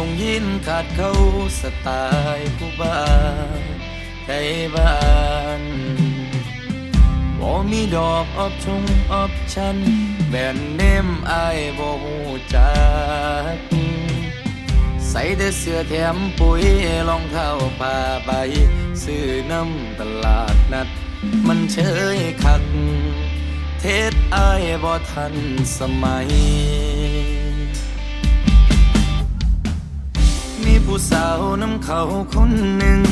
ส่งยินขาดเขาสไตล์ผู้บ้านไทยบ้านบ่มีดอกออบชงออบชัน แบนเนมอายบ่ฮู้จัก ใส่แต่เสื้อแถมปุ๋ยรองเท้าผ้าใบ ซื้อน้ำตลาดนัด มันเชยคัก เทศอายบ่ทันสมัย ผู้สาวน้ำเขาคนหนึ่ง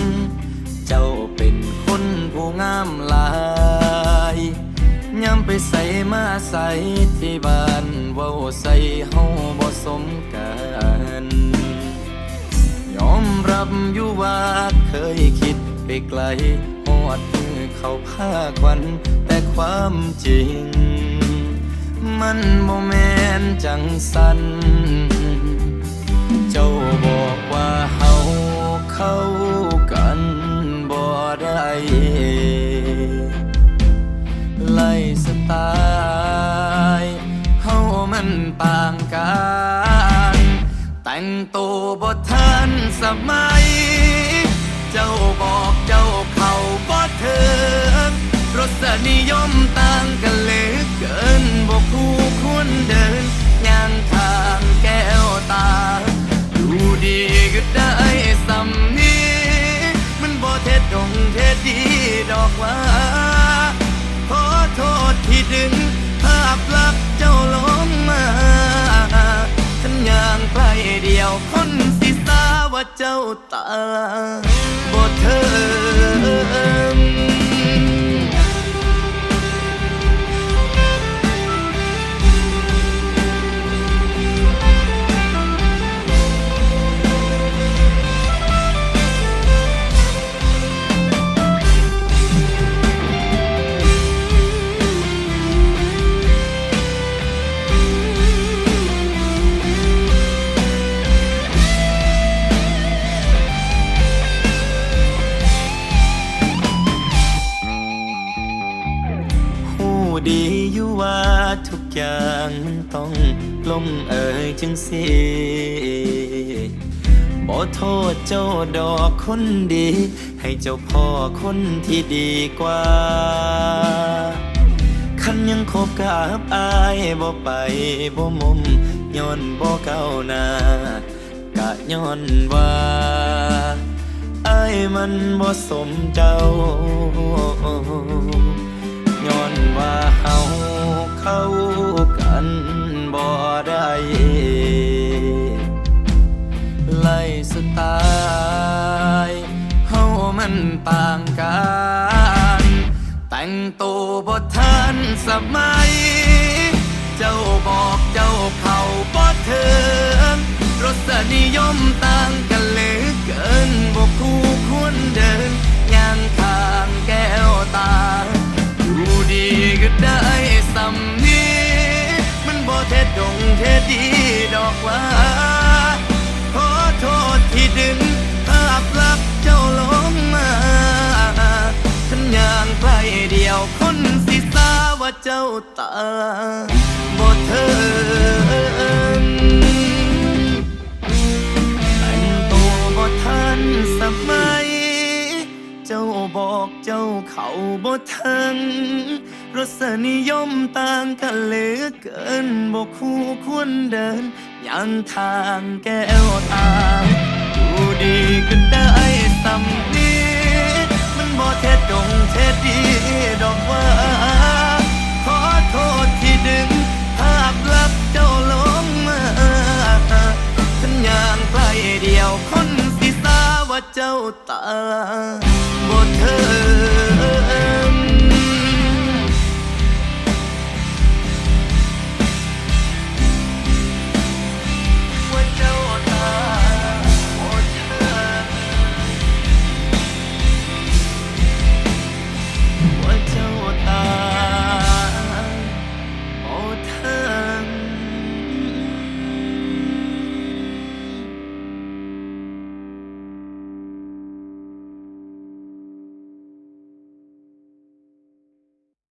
เจ้าเป็นคนผู้งามหลายย้ำไปใส่มาใส่ที่บ้านเว้าใส่เฮาบ่สมกันยอมรับอยู่ว่าเคยคิดไปไกลหอดมือเขาผ้าควัน แต่ความจริง มันโมแมนจังสันเจ้า มันต่างกันแต่งตัวบ่ทันสมัย เจ้าบอกเจ้า ว่าเจ้าตาบ่เธอ ว่าทุกอย่างมันต้องลงเอ่ยจึงสิบ่โทษเจ้าดอกคนดี ให้เจ้าพ่อคนที่ดีกว่า คันยังคบกับอายบ่ไปบ่มุมย้อนบ่เก้าหน้ากะย้อนว่าอายมันบ่สมเจ้า ย้อนว่าเฮาเข้ากันบ่ได้ไล่สไตล์เฮามันต่างกัน แต่งตัวบ่ทันสมัย เจ้าบอกเจ้าเข้าบ่ถึงรสนิยมต่างกันเลือ ดดีดอกว่า ขอโทษที่ดึงภาพลักษณ์เจ้าลงมาฉันย่างใกล้เดียวคนสิสาว่าเจ้าตาบ่เทิงแต่งตัวบ่ทันสมัยเจ้าบอกเจ้าเขาบ่ทัน รสนิยมต่างกันเหลือเกินบ่คู่ควรเดินยังทางแก้วตาดูดีก็ได้สำนีมันบ่เท็ดดงเท็ดดีดอกว่า ขอโทษที่ดึง ภาพลักษณ์เจ้าลงมาฉันย่างใกล้เดียวคนสิสาว่าเจ้าตาบ่เธอ